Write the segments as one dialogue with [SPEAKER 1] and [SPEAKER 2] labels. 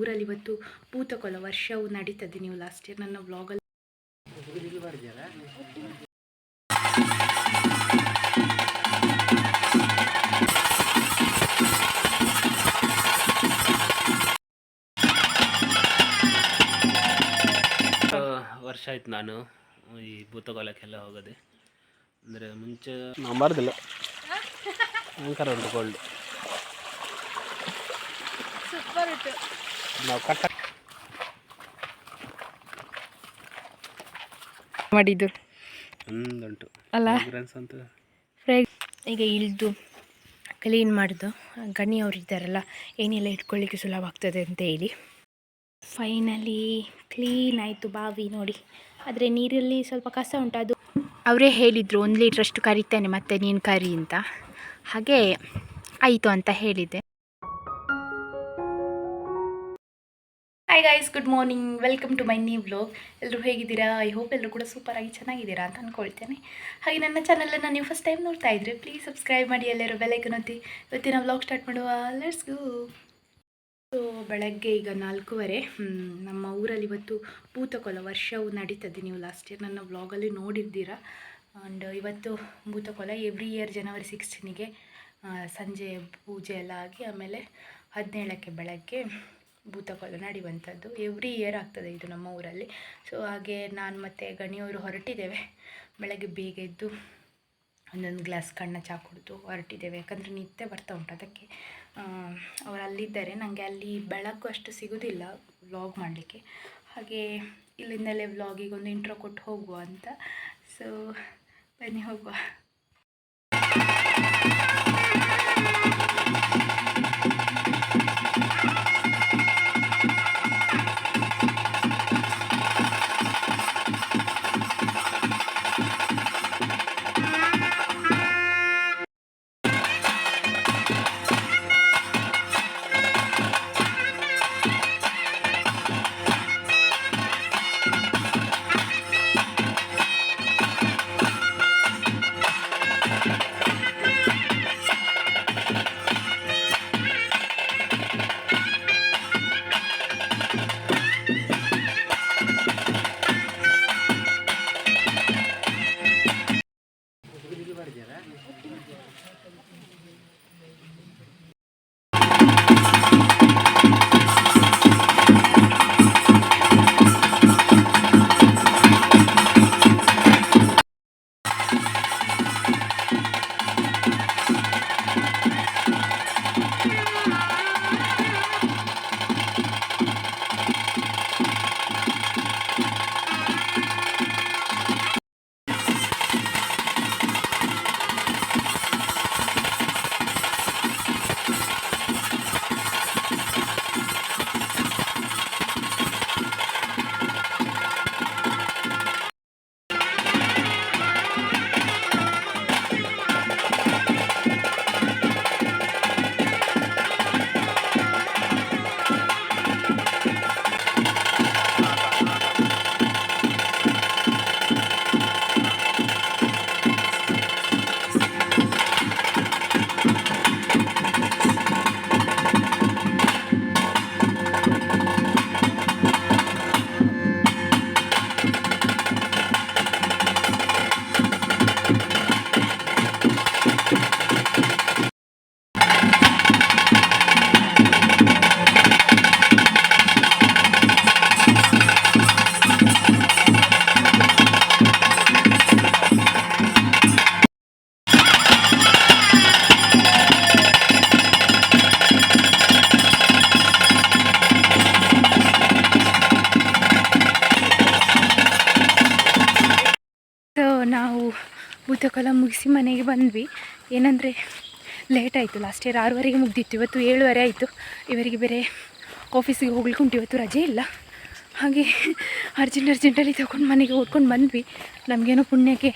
[SPEAKER 1] ಊರಲ್ಲಿ ಇವತ್ತು ಭೂತಕೊಲ ವರ್ಷವೂ ನಡೀತದೆ ನೀವು ಲಾಸ್ಟ್ ಇಯರ್ ನನ್ನ ವ್ಲಾಗಲ್ಲಿ
[SPEAKER 2] ವರ್ಷ ಆಯ್ತು ನಾನು ಈ ಭೂತಕಾಲಕ್ಕೆಲ್ಲ ಹೋಗೋದೆ. ಅಂದರೆ ಮುಂಚೆ ನಂಬಾರ್ದಿಲ್ಲ ಭಯಂಕರ ಉಂಟು ಕೋಲ್ಡ್
[SPEAKER 1] ಸೂಪರ್ ಉಂಟು.
[SPEAKER 2] ನಾವು ಕಟ್ಟ
[SPEAKER 1] ಮಾಡಿದ್ದು.
[SPEAKER 2] ಒಂದುಂಟು
[SPEAKER 1] ಅಲ್ಲ? ಈಗ ಇಳಿದು ಕ್ಲೀನ್ ಮಾಡಿದ್ದು ಗಣಿ ಅವ್ರು ಇದ್ದಾರಲ್ಲ ಏನೆಲ್ಲ ಇಟ್ಕೊಳ್ಳಿಕ್ಕೆ ಸುಲಭ ಆಗ್ತದೆ ಅಂತ ಹೇಳಿ. ಫೈನಲಿ ಕ್ಲೀನ್ ಆಯಿತು ಬಾವಿ ನೋಡಿ. ಆದರೆ ನೀರಲ್ಲಿ ಸ್ವಲ್ಪ ಕಸ ಉಂಟು ಅದು ಅವರೇ ಹೇಳಿದರು ಒಂದು ಲೀಟ್ರಷ್ಟು ಕರಿತೇನೆ ಮತ್ತೆ ನೀನು ಕರಿ ಅಂತ. ಹಾಗೆ ಆಯಿತು ಅಂತ ಹೇಳಿದ್ದೆ. Hi guys good morning welcome to my new blog ಎಲ್ಲರೂ ಹೇಗಿದ್ದೀರಾ? ಐ ಹೋಪ್ ಎಲ್ಲರೂ ಕೂಡ ಸೂಪರಾಗಿ ಚೆನ್ನಾಗಿದ್ದೀರಾ ಅಂತ ಅಂದ್ಕೊಳ್ತೇನೆ ಹಾಗೆ ನನ್ನ ಚಾನಲನ್ನು ನೀವು ಫಸ್ಟ್ ಟೈಮ್ ನೋಡ್ತಾ ಇದ್ರೆ ಪ್ಲೀಸ್ ಸಬ್ಸ್ಕ್ರೈಬ್ ಮಾಡಿ, ಎಲ್ಲರೂ ಬೆಲೈಕನ್ ಒತ್ತಿ. ಇವತ್ತಿನ ವ್ಲಾಗ್ ಸ್ಟಾರ್ಟ್ ಮಾಡುವ. ಲೆಟ್ಸ್ ಗೋ ಸೊ ಬೆಳಗ್ಗೆ ಈಗ ನಾಲ್ಕೂವರೆ. ನಮ್ಮ ಊರಲ್ಲಿ ಇವತ್ತು ಭೂತಕೊಲ ವರ್ಷವು ನಡೀತದೆ. ನೀವು ಲಾಸ್ಟ್ ಇಯರ್ ನನ್ನ ವ್ಲಾಗಲ್ಲಿ ನೋಡಿದ್ದೀರಾ ಆ್ಯಂಡ್ ಇವತ್ತು ಭೂತಕೊಲ ಎವ್ರಿ ಇಯರ್ ಜನವರಿ ಸಿಕ್ಸ್ಟೀನಿಗೆ ಸಂಜೆ ಪೂಜೆ ಎಲ್ಲ ಆಗಿ ಆಮೇಲೆ ಹದಿನೇಳಕ್ಕೆ ಬೆಳಗ್ಗೆ ಭೂತಕೊಲ ನಡೆಯುವಂಥದ್ದು. ಎವ್ರಿ ಇಯರ್ ಆಗ್ತದೆ ಇದು ನಮ್ಮ ಊರಲ್ಲಿ. ಸೊ ಹಾಗೆ ನಾನು ಮತ್ತು ಗಣಿಯವರು ಹೊರಟಿದ್ದೇವೆ. ಬೆಳಗ್ಗೆ ಬೇಗ ಎದ್ದು ಒಂದೊಂದು ಗ್ಲಾಸ್ ಕಣ್ಣ ಚಹಾ ಕುಡಿದು ಹೊರಟಿದ್ದೇವೆ. ಯಾಕಂದರೆ ನಿತ್ಯ ಬರ್ತಾ ಉಂಟು. ಅದಕ್ಕೆ ಅವರು ಅಲ್ಲಿದ್ದಾರೆ. ನನಗೆ ಅಲ್ಲಿ ಬೆಳಕು ಅಷ್ಟು ಸಿಗೋದಿಲ್ಲ ವ್ಲಾಗ್ ಮಾಡಲಿಕ್ಕೆ. ಹಾಗೆ ಇಲ್ಲಿಂದಲೇ ವ್ಲಾಗಿಗೆ ಒಂದು ಇಂಟ್ರೋ ಕೊಟ್ಟು ಹೋಗುವ ಅಂತ. ಸೊ ಬನ್ನಿ ಹೋಗುವ. ಭೂತಕಾಲ ಮುಗಿಸಿ ಮನೆಗೆ ಬಂದ್ವಿ. ಏನಂದರೆ ಲೇಟ್ ಆಯಿತು. ಲಾಸ್ಟ್ ಇಯರ್ ಆರೂವರೆಗೆ ಮುಗ್ದಿತ್ತು. ಇವತ್ತು ಏಳುವರೆ ಆಯಿತು. ಇವರಿಗೆ ಬೇರೆ ಆಫೀಸಿಗೆ ಹೋಗ್ಲಿಕ್ಕೆ ಉಂಟು. ಇವತ್ತು ರಜೆ ಇಲ್ಲ. ಹಾಗೆ ಅರ್ಜೆಂಟ್ ಅರ್ಜೆಂಟಲ್ಲಿ ತಗೊಂಡು ಮನೆಗೆ ಓದ್ಕೊಂಡು ಬಂದ್ವಿ. ನಮಗೇನೋ ಪುಣ್ಯಕ್ಕೆ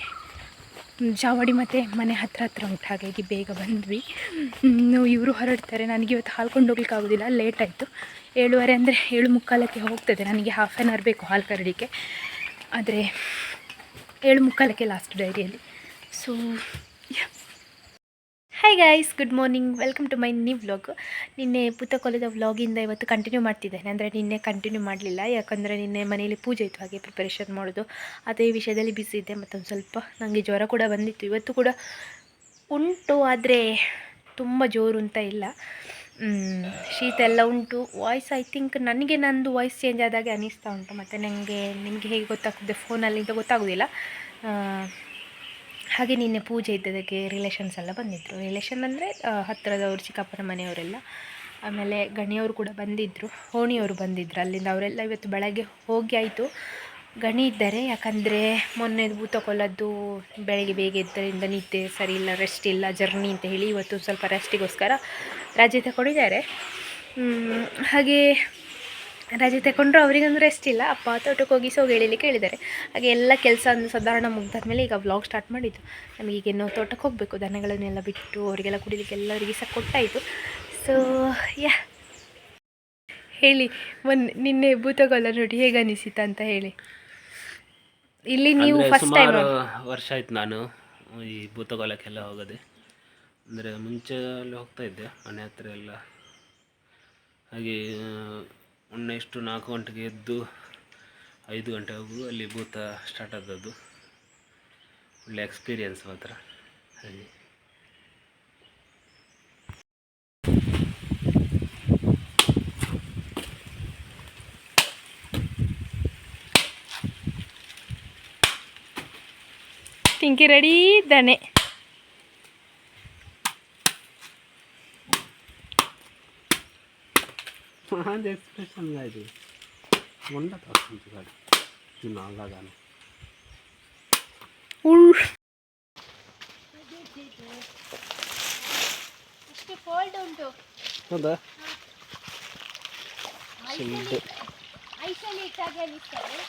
[SPEAKER 1] ಜಾವಡಿ ಮತ್ತು ಮನೆ ಹತ್ರ ಹತ್ರ ಉಂಟು. ಹಾಗಾಗಿ ಬೇಗ ಬಂದ್ವಿ. ಇವರು ಹೊರಡ್ತಾರೆ. ನನಗೆ ಇವತ್ತು ಹಾಲ್ಕೊಂಡು ಹೋಗ್ಲಿಕ್ಕೆ ಆಗೋದಿಲ್ಲ. ಲೇಟ್ ಆಯಿತು. ಏಳುವರೆ ಅಂದರೆ ಏಳು ಮುಕ್ಕಾಲಕ್ಕೆ ಹೋಗ್ತದೆ. ನನಗೆ ಹಾಫ್ ಆನ್ ಅವರ್ ಬೇಕು ಹಾಲು ಕರಡಿಕ್ಕೆ ಆದರೆ ಏಳು ಮುಕ್ಕಾಲಕ್ಕೆ ಲಾಸ್ಟ್ ಡೈರಿಯಲ್ಲಿ so hi guys good morning welcome to my new vlog ನಿನ್ನೆ ಪುತ್ತಕೊಲದ ವ್ಲಾಗಿಂದ ಇವತ್ತು ಕಂಟಿನ್ಯೂ ಮಾಡ್ತಿದ್ದೇನೆ. ಅಂದರೆ ನಿನ್ನೆ ಕಂಟಿನ್ಯೂ ಮಾಡಲಿಲ್ಲ. ಯಾಕಂದರೆ ನಿನ್ನೆ ಮನೆಯಲ್ಲಿ ಪೂಜೆ ಇತ್ತು. ಹಾಗೆ ಪ್ರಿಪರೇಷನ್ ಮಾಡೋದು. ಅದೇ ವಿಷಯದಲ್ಲಿ ಬಿಸಿ ಇದ್ದೆ. ಮತ್ತೊಂದು ಸ್ವಲ್ಪ ನನಗೆ ಜ್ವರ ಕೂಡ ಬಂದಿತ್ತು. ಇವತ್ತು ಕೂಡ ಉಂಟು, ಆದರೆ ತುಂಬ ಜೋರು ಅಂತ ಇಲ್ಲ. ಶೀತ ಎಲ್ಲ ಉಂಟು. ವಾಯ್ಸ್ ಐ ಥಿಂಕ್ ನನಗೆ ನಂದು ವಾಯ್ಸ್ ಚೇಂಜ್ ಆದಾಗೆ ಅನಿಸ್ತಾ ಉಂಟು. ಮತ್ತು ನನಗೆ ನಿಮಗೆ ಹೇಗೆ ಗೊತ್ತಾಗ್ತದೆ? ಫೋನಲ್ಲಿ ಅಂತ ಗೊತ್ತಾಗೋದಿಲ್ಲ. ಹಾಗೆ ನಿನ್ನೆ ಪೂಜೆ ಇದ್ದದಕ್ಕೆ ರಿಲೇಷನ್ಸ್ ಎಲ್ಲ ಬಂದಿದ್ದರು ರಿಲೇಷನ್ ಅಂದರೆ ಹತ್ತಿರದವ್ರು ಚಿಕ್ಕಪ್ಪನ ಮನೆಯವರೆಲ್ಲ. ಆಮೇಲೆ ಗಣಿಯವರು ಕೂಡ ಬಂದಿದ್ದರು ಹೋಣಿಯವರು ಬಂದಿದ್ದರು ಅಲ್ಲಿಂದ. ಅವರೆಲ್ಲ ಇವತ್ತು ಬೆಳಗ್ಗೆ ಹೋಗಿ ಆಯಿತು. ಗಣಿ ಇದ್ದಾರೆ. ಯಾಕಂದರೆ ಮೊನ್ನೆ ಭೂತಕೊಲ್ಲದ್ದು ಬೆಳಗ್ಗೆ ಬೇಗ ಇದ್ದರಿಂದ ನಿದ್ದೆ ಸರಿ ಇಲ್ಲ ರೆಸ್ಟ್ ಇಲ್ಲ ಜರ್ನಿ ಅಂತ ಹೇಳಿ ಇವತ್ತು ಸ್ವಲ್ಪ ರೆಸ್ಟಿಗೋಸ್ಕರ ರಜೆ ತಗೊಂಡಿದ್ದಾರೆ ಹಾಗೆ ರಜೆ ತಗೊಂಡ್ರು ಅವರಿಗೊಂದು ರೆಸ್ಟ್ ಇಲ್ಲ. ಅಪ್ಪ ತೋಟಕ್ಕೆ ಹೋಗಿ ಸೊ ಹೇಳಿಲಿಕ್ಕೆ ಹೇಳಿದ್ದಾರೆ ಹಾಗೆ ಎಲ್ಲ ಕೆಲಸ ಒಂದು ಸಾಧಾರಣ ಮುಗ್ದಾದ್ಮೇಲೆ ಈಗ ವ್ಲಾಗ್ ಸ್ಟಾರ್ಟ್ ಮಾಡಿದ್ದು. ನಮಗೆ ಈಗ ಇನ್ನೂ ತೋಟಕ್ಕೆ ಹೋಗಬೇಕು. ದನಗಳನ್ನೆಲ್ಲ ಬಿಟ್ಟು ಅವರಿಗೆಲ್ಲ ಕುಡಿಲಿಕ್ಕೆ ಎಲ್ಲರಿಗೆ ಸಹ ಕೊಟ್ಟಾಯಿತು. ಸೊ ಯಾ ಹೇಳಿ ಮೊನ್ನೆ ನಿನ್ನೆ ಭೂತಗೊಲ್ಲ ನೋಡಿ ಹೇಗೆ ಅನಿಸಿತ ಅಂತ ಹೇಳಿ. ಇಲ್ಲಿ ನೀವು ಫಸ್ಟ್ ಟೈಮ್
[SPEAKER 2] ವರ್ಷ ಆಯ್ತು ನಾನು ಈ ಭೂತಗೊಲಕ್ಕೆಲ್ಲ ಹೋಗೋದೆ. ಅಂದರೆ ಮುಂಚೆ ಅಲ್ಲಿ ಹೋಗ್ತಾ ಇದ್ದೆ. ಮನೆ ಹತ್ರ ಎಲ್ಲ. ಹಾಗೆ ಇಷ್ಟು ನಾಲ್ಕು ಗಂಟೆಗೆ ಎದ್ದು ಐದು ಗಂಟೆ ಅಲ್ಲಿ ಭೂತ ಸ್ಟಾರ್ಟ್ ಆದದ್ದು. ಒಳ್ಳೆ ಎಕ್ಸ್ಪೀರಿಯನ್ಸ್ ಮಾತ್ರ. ಅಲ್ಲಿ
[SPEAKER 1] ಪಿಂಕಿ ರೆಡಿ ಇದ್ದಾನೆ
[SPEAKER 2] ಅದು ಎಕ್ಸ್ಪ್ರೆಷನ್ ಇದು ಮೊಂಡ ತಗೊಂಡು ಗಾಡಿ ಇನ್ನು ಅಲ್ಲಾಗಾನೆ
[SPEAKER 1] ಉಳ್
[SPEAKER 3] ಎಷ್ಟು ಕೋಲ್ಡ್ ಉಂಟು
[SPEAKER 2] ಹೌದಾ ಚಿಲ್ಡ್
[SPEAKER 3] ಐಸಲ್ಲಿ ಇಟ್ಟಾಗೆ ಅನಿಸ್ತದೆ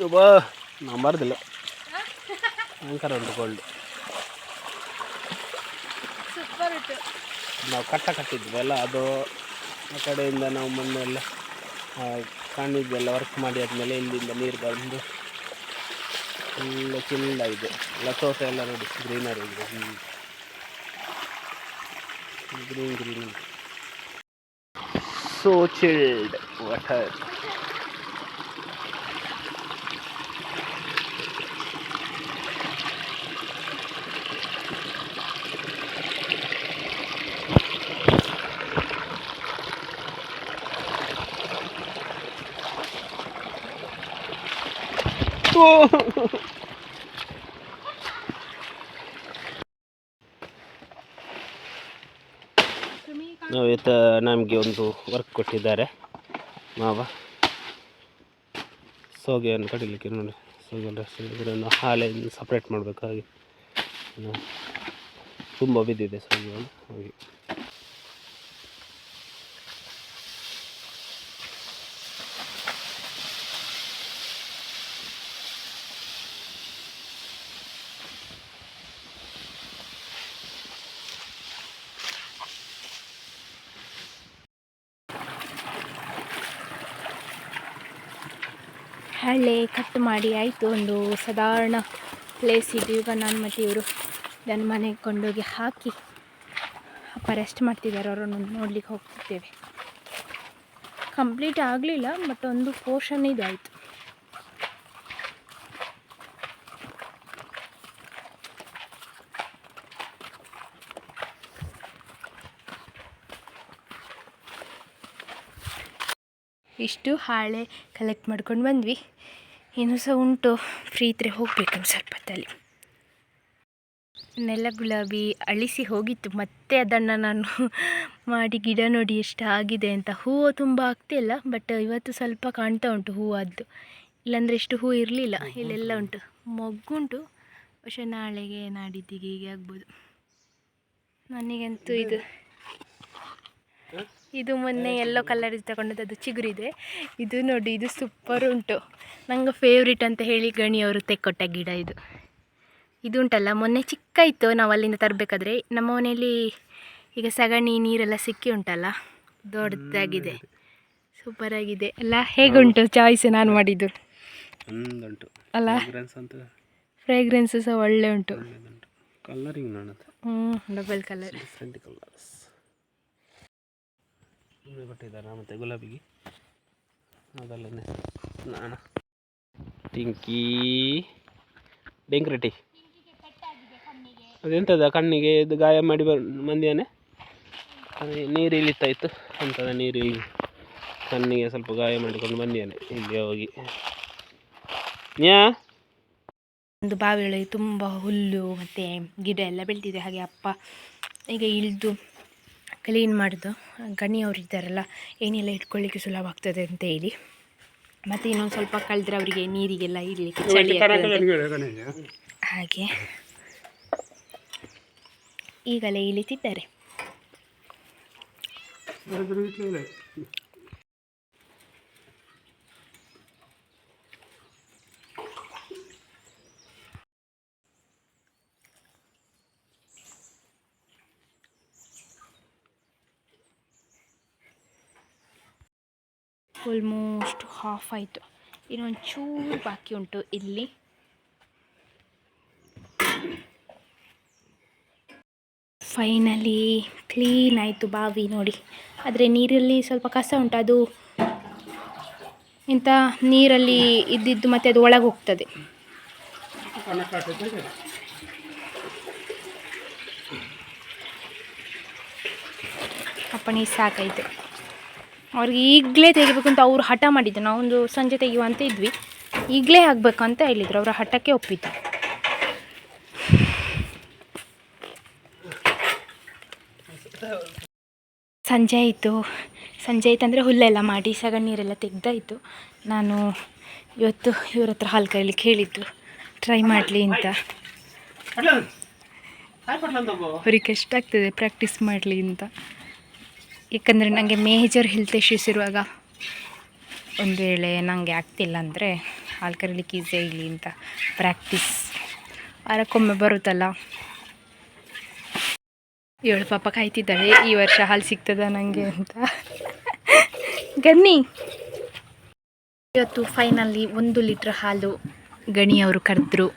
[SPEAKER 2] ಬಾ ನಂಬರ್ದಿಲ್ಲ ಭಯಂಕರ ಉಂಟು ಕೋಲ್ಡ್
[SPEAKER 3] ಸೂಪರ್ ಉಂಟು
[SPEAKER 2] ನಾವು ಕಟ್ಟ ಕಟ್ಟಿದ್ವಲ್ಲ ಅದು ಆ ಕಡೆಯಿಂದ ನಾವು ಮೊನ್ನೆಲ್ಲ ಕಾಣಿದ್ದೆಲ್ಲ ವರ್ಕ್ ಮಾಡಿ ಆದಮೇಲೆ ಇಲ್ಲಿಂದ ನೀರು ಬಂದು ಫುಲ್ ಚಿಲ್ಲಾಗಿದೆ ಎಲ್ಲ ತೋಟ ಎಲ್ಲ ನೋಡಿ ಗ್ರೀನರಿ ಇದೆ. Green green so chilled water ಇವತ್ತು ನಮಗೆ ಒಂದು ವರ್ಕ್ ಕೊಟ್ಟಿದ್ದಾರೆ. ಮಾವ. ಸೋಗೆಯನ್ನು ಕಡಿಲಿಕ್ಕೆ ನೋಡಿ. ಸೋಗೆಯನ್ನು ಹಾಲೆಯನ್ನು ಸಪ್ರೇಟ್ ಮಾಡಬೇಕಾಗಿ. ತುಂಬ ಬಿದ್ದಿದೆ ಸೋಗೆಯನ್ನು. ಹಾಗೆ.
[SPEAKER 1] ಹಳ್ಳೆ ಕಟ್ ಮಾಡಿ ಆಯಿತು, ಒಂದು ಸಾಧಾರಣ ಪ್ಲೇಸ್ ಇದು ಈಗ ನಾನು ಮತ್ತು ಇವರು ನನ್ನ ಮನೆಗೆ ಕೊಂಡೋಗಿ ಹಾಕಿ ಅಪ್ಪ ರೆಸ್ಟ್ ಮಾಡ್ತಿದ್ದಾರೆ, ಅವರನ್ನು ನೋಡ್ಲಿಕ್ಕೆ ಹೋಗ್ತಿದ್ದೇವೆ. ಕಂಪ್ಲೀಟ್ ಆಗಲಿಲ್ಲ ಬಟ್ ಒಂದು ಪೋರ್ಷನ್ ಇದಾಯಿತು ಇಷ್ಟು ಹಾಳೆ ಕಲೆಕ್ಟ್ ಮಾಡ್ಕೊಂಡು ಬಂದ್ವಿ. ಏನೂ ಸಹ ಉಂಟು. ಫ್ರೀ ಇದ್ದರೆ ಹೋಗಬೇಕು ಸ್ವಲ್ಪ ಹೊತ್ತಲ್ಲಿ. ನೆಲ ಗುಲಾಬಿ ಅಳಿಸಿ ಹೋಗಿತ್ತು. ಮತ್ತೆ ಅದನ್ನು ನಾನು ಮಾಡಿ ಗಿಡ ನೋಡಿ ಎಷ್ಟು ಆಗಿದೆ ಅಂತ. ಹೂವು ತುಂಬ ಆಗ್ತಿಲ್ಲ ಬಟ್ ಇವತ್ತು ಸ್ವಲ್ಪ ಕಾಣ್ತಾ ಉಂಟು ಹೂವದ್ದು. ಇಲ್ಲಾಂದರೆ ಎಷ್ಟು ಹೂವು ಇರಲಿಲ್ಲ. ಇಲ್ಲೆಲ್ಲ ಉಂಟು. ಮೊಗ್ಗುಂಟು. ಬಹುಶಃ ನಾಳೆಗೆ ನಾಡಿದ್ದಿಗೆ ಹೀಗೆ ಆಗ್ಬೋದು. ನನಗಂತೂ ಇದು. ಇದು ಮೊನ್ನೆ ಎಲ್ಲೋ ಕಲರ್ ತಗೊಂಡದ್ದು ಅದು ಚಿಗುರಿದೆ. ಇದು ನೋಡಿ ಇದು ಸೂಪರ್ ಉಂಟು. ನಂಗೆ ಫೇವ್ರೇಟ್ ಅಂತ ಹೇಳಿ ಗಣಿಯವರು ತೆಕ್ಕೊಟ್ಟ ಗಿಡ ಇದು. ಇದು ಉಂಟಲ್ಲ ಮೊನ್ನೆ ಚಿಕ್ಕ ಇತ್ತು ನಾವು ಅಲ್ಲಿಂದ ತರಬೇಕಾದ್ರೆ. ನಮ್ಮ ಮನೆಯಲ್ಲಿ ಈಗ ಸಗಣಿ ನೀರೆಲ್ಲ ಸಿಕ್ಕಿ ಉಂಟಲ್ಲ ದೊಡ್ಡದಾಗಿದೆ. ಸೂಪರ್ ಆಗಿದೆ. ಅಲ್ಲ ಹೇಗುಂಟು ಚಾಯ್ಸ್ ನಾನು ಮಾಡಿದ್ದು? ಅಲ್ಲ?
[SPEAKER 2] ಫ್ರಾಗ್ರೆನ್ಸ್
[SPEAKER 1] ಸಹ ಒಳ್ಳೆ ಉಂಟು.
[SPEAKER 2] ಕಲರಿಂಗ್
[SPEAKER 1] ಹ್ಞೂ ಡಬಲ್ ಕಲರ್
[SPEAKER 2] ಡಿಫ್ರೆಂಟ್ ಕಲರ್ಸ್ ಕೊಟ್ಟಿದ್ದಾರಾ ಮತ್ತು ಗುಲಾಬಿಗೆ? ಅದಲ್ಲೇ ನಾಣ ಟಿಂಕಿ. ಡೆಂಕ್ರೆಟಿ ಅದೆಂತದ ಕಣ್ಣಿಗೆ? ಇದು ಗಾಯ ಮಾಡಿ ಬ ಮಂದಿಯಾನೆ ಅದೇ ನೀರು ಇಳಿತಾಯಿತ್ತು ಅಂತದ ನೀರು ಇಳಿ ಕಣ್ಣಿಗೆ ಸ್ವಲ್ಪ ಗಾಯ ಮಾಡಿಕೊಂಡು ಬಂದಿಯಾನೆ ಇಲ್ಲಿ ಹೋಗಿ. ನ್ಯಾ?
[SPEAKER 1] ಒಂದು ಬಾವಿಯೊಳಗೆ ತುಂಬ ಹುಲ್ಲು ಮತ್ತು ಗಿಡ ಎಲ್ಲ ಬೆಳೆದಿದೆ. ಹಾಗೆ ಅಪ್ಪ ಈಗ ಇಳಿದು ಕ್ಲೀನ್ ಮಾಡಿದ್ದು ಗಣಿಯವರು ಇದ್ದಾರಲ್ಲ ಏನೆಲ್ಲ ಇಟ್ಕೊಳ್ಳಿಕ್ಕೆ ಸುಲಭ ಆಗ್ತದೆ ಅಂತ ಹೇಳಿ. ಮತ್ತೆ ಇನ್ನೊಂದು ಸ್ವಲ್ಪ ಕಳೆದ್ರೆ ಅವರಿಗೆ ನೀರಿಗೆಲ್ಲ ಇರಲಿಕ್ಕೆ ಚಳಿ. ಹಾಗೆ. ಈಗಲೇ ಇಳಿತಿದ್ದಾರೆ. ಆಲ್ಮೋಸ್ಟ್ ಹಾಫ್ ಆಯಿತು. ಇನ್ನೊಂದು ಚೂರು ಬಾಕಿ ಉಂಟು ಇಲ್ಲಿ. ಫೈನಲಿ ಕ್ಲೀನ್ ಆಯಿತು ಬಾವಿ ನೋಡಿ. ಆದರೆ ನೀರಲ್ಲಿ ಸ್ವಲ್ಪ ಕಸ ಉಂಟು, ಅದು ಇಂಥ ನೀರಲ್ಲಿ ಇದ್ದಿದ್ದು ಮತ್ತೆ ಅದು ಒಳಗೆ ಹೋಗ್ತದೆ. ಅಪ್ಪಣಿ ಸಾಕಾಯಿತು. ಅವ್ರಿಗೆ ಈಗಲೇ ತೆಗಿಬೇಕು ಅಂತ ಅವರು ಹಠ ಮಾಡಿದ್ದು. ನಾವೊಂದು ಸಂಜೆ ತೆಗೆಯುವಂತ ಇದ್ವಿ. ಈಗಲೇ ಆಗಬೇಕು ಅಂತ ಹೇಳಿದರು. ಅವರ ಹಠಕ್ಕೆ ಒಪ್ಪಿದ್ದು ಸಂಜೆ ಆಯಿತು. ಸಂಜೆ ಆಯ್ತು ಅಂದರೆ ಹುಲ್ಲೆಲ್ಲ ಮಾಡಿ ಸಗಣ್ಣೀರೆಲ್ಲ ತೆಗ್ದಾಯಿತು. ನಾನು ಇವತ್ತು ಇವ್ರ ಹತ್ರ ಹಾಲು ಕರೀಲಿಕ್ಕೆ ಹೇಳಿದ್ದು ಟ್ರೈ ಮಾಡಲಿ ಅಂತ. ಅವ್ರಿಗೆ ಕಷ್ಟ ಆಗ್ತದೆ ಪ್ರಾಕ್ಟೀಸ್ ಮಾಡಲಿ ಅಂತ. ಯಾಕಂದರೆ ನನಗೆ ಮೇಜರ್ ಹೆಲ್ತ್ ಇಶ್ಯೂಸ್ ಇರುವಾಗ ಒಂದು ವೇಳೆ ನನಗೆ ಆಗ್ತಿಲ್ಲ ಅಂದರೆ ಹಾಲು ಕರೀಲಿಕ್ಕೆ ಈಸಿ ಆಗಲಿ ಅಂತ ಪ್ರಾಕ್ಟೀಸ್ ವಾರಕ್ಕೊಮ್ಮೆ ಬರುತ್ತಲ್ಲ. ಏಳು ಪಾಪ ಕಾಯ್ತಿದ್ದಾಳೆ. ಈ ವರ್ಷ ಹಾಲು ಸಿಗ್ತದ ನನಗೆ ಅಂತ. ಗನ್ನಿ. ಇವತ್ತು ಫೈನಲಿ ಒಂದು ಲೀಟ್ರ್ ಹಾಲು ಗಣಿಯವರು ಕರೆದ್ರು.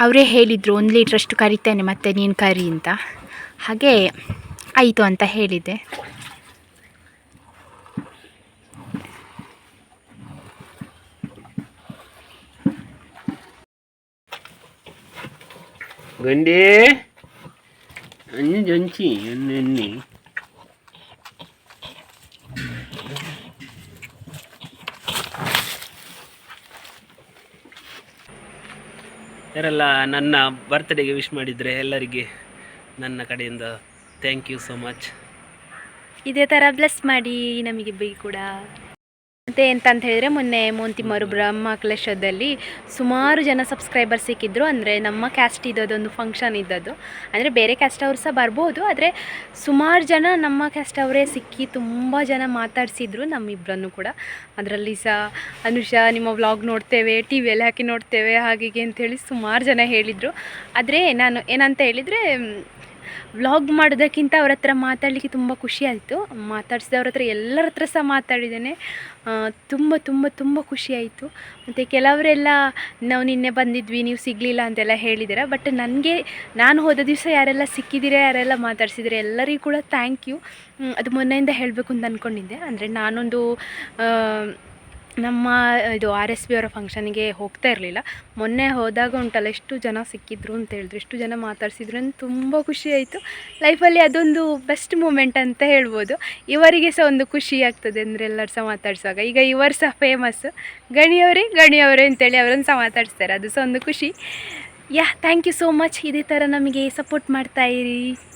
[SPEAKER 1] ಅವರೇ ಹೇಳಿದರು, ಒಂದು ಲೀಟ್ರಷ್ಟು ಕರಿತೇನೆ, ಮತ್ತೆ ನೀನು ಕರಿ ಅಂತ. ಹಾಗೆ ಆಯಿತು ಅಂತ ಹೇಳಿದೆ.
[SPEAKER 2] ಗಂಡಿ ಜಂಚಿ ಎಣ್ಣೆ ಯಾರೆಲ್ಲ ನನ್ನ ಬರ್ತ್ಡೇಗೆ ವಿಶ್ ಮಾಡಿದರೆ ಎಲ್ಲರಿಗೆ ನನ್ನ ಕಡೆಯಿಂದ. ಥ್ಯಾಂಕ್ ಯು ಸೊ ಮಚ್
[SPEAKER 1] ಇದೇ ಥರ ಬ್ಲೆಸ್ ಮಾಡಿ ನಮಗೆ ಬೈ ಕೂಡ. ಮತ್ತು ಎಂತ ಅಂತ ಹೇಳಿದ್ರೆ ಮೊನ್ನೆ ಮೋಂತಿಮರು ಬ್ರಹ್ಮ ಕಲಶದಲ್ಲಿ ಸುಮಾರು ಜನ ಸಬ್ಸ್ಕ್ರೈಬರ್ ಸಿಕ್ಕಿದ್ರು. ಅಂದರೆ ನಮ್ಮ ಕ್ಯಾಸ್ಟ್ ಇದ್ದದೊಂದು ಫಂಕ್ಷನ್ ಇದ್ದದ್ದು. ಅಂದರೆ ಬೇರೆ ಕ್ಯಾಸ್ಟ್ ಅವರು ಸಹ ಬರ್ಬೋದು. ಆದರೆ ಸುಮಾರು ಜನ ನಮ್ಮ ಕ್ಯಾಸ್ಟ್ ಅವರೇ ಸಿಕ್ಕಿ ತುಂಬ ಜನ ಮಾತಾಡಿಸಿದ್ರು ನಮ್ಮಿಬ್ಬರನ್ನು ಕೂಡ. ಅದರಲ್ಲಿ ಸಹ ಅನುಷಾ ನಿಮ್ಮ ವ್ಲಾಗ್ ನೋಡ್ತೇವೆ ಟಿ ವಿಯಲ್ಲಿ ಹಾಕಿ ನೋಡ್ತೇವೆ ಹಾಗೆ ಹೀಗೆ ಅಂತೇಳಿ ಸುಮಾರು ಜನ ಹೇಳಿದರು. ಆದರೆ ನಾನು ಏನಂತ ಹೇಳಿದರೆ ವ್ಲಾಗ್ ಮಾಡೋದಕ್ಕಿಂತ ಅವ್ರ ಹತ್ರ ಮಾತಾಡಲಿಕ್ಕೆ ತುಂಬ ಖುಷಿ ಆಯಿತು ಮಾತಾಡಿಸಿದವ್ರ ಹತ್ರ ಎಲ್ಲರ ಹತ್ರ ಸಹ ಮಾತಾಡಿದ್ದೇನೆ. ತುಂಬ ತುಂಬ ತುಂಬ ಖುಷಿ ಆಯಿತು ಮತ್ತು ಕೆಲವರೆಲ್ಲ, ನಾವು ನಿನ್ನೆ ಬಂದಿದ್ವಿ, ನೀವು ಸಿಗಲಿಲ್ಲ ಅಂತೆಲ್ಲ ಹೇಳಿದ್ದೀರ. ಬಟ್ ನನಗೆ, ನಾನು ಹೋದ ದಿವಸ ಯಾರೆಲ್ಲ ಸಿಕ್ಕಿದ್ದೀರ, ಯಾರೆಲ್ಲ ಮಾತಾಡಿಸಿದ್ರೆ ಎಲ್ಲರಿಗೂ ಕೂಡ ಥ್ಯಾಂಕ್ ಯು ಅದು ಮೊನ್ನೆಯಿಂದ ಹೇಳಬೇಕು ಅಂತ ಅಂದ್ಕೊಂಡಿದ್ದೆ ಅಂದರೆ ನಾನೊಂದು ನಮ್ಮ, ಇದು ಆರ್ ಎಸ್ ಬಿ ಅವರ ಫಂಕ್ಷನ್ಗೆ ಹೋಗ್ತಾ ಇರಲಿಲ್ಲ. ಮೊನ್ನೆ ಹೋದಾಗ ಉಂಟಲ್ಲ, ಎಷ್ಟು ಜನ ಸಿಕ್ಕಿದ್ರು ಅಂತ ಹೇಳಿದ್ರು, ಎಷ್ಟು ಜನ ಮಾತಾಡಿಸಿದ್ರು ಅಂತ ತುಂಬ ಖುಷಿ ಆಯಿತು. ಲೈಫಲ್ಲಿ ಅದೊಂದು ಬೆಸ್ಟ್ ಮೂಮೆಂಟ್ ಅಂತ ಹೇಳ್ಬೋದು. ಇವರಿಗೆ ಸಹ ಒಂದು ಖುಷಿ ಆಗ್ತದೆ ಅಂದರೆ ಎಲ್ಲರೂ ಸಹ ಮಾತಾಡಿಸುವಾಗ. ಈಗ ಇವರು ಸಹ ಫೇಮಸ್ ಗಣಿಯವರೇ ಗಣಿಯವರೇ ಅಂತೇಳಿ ಅವರನ್ನು ಸಹ ಮಾತಾಡಿಸ್ತಾರೆ. ಅದು ಸಹ ಒಂದು ಖುಷಿ. Yeah thank you so much ಇದೇ ಥರ ನಮಗೆ ಸಪೋರ್ಟ್ ಮಾಡ್ತಾಯಿರಿ